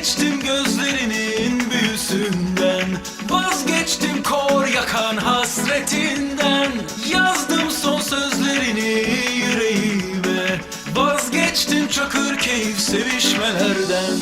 Vazgeçtim gözlerinin büyüsünden. Vazgeçtim kor yakan hasretinden. Yazdım son sözlerini yüreğime. Vazgeçtim çakır keyif sevişmelerden.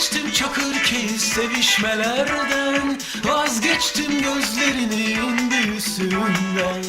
Vazgeçtim çakır ki sevişmelerden. Vazgeçtim gözlerinin büyüsünden.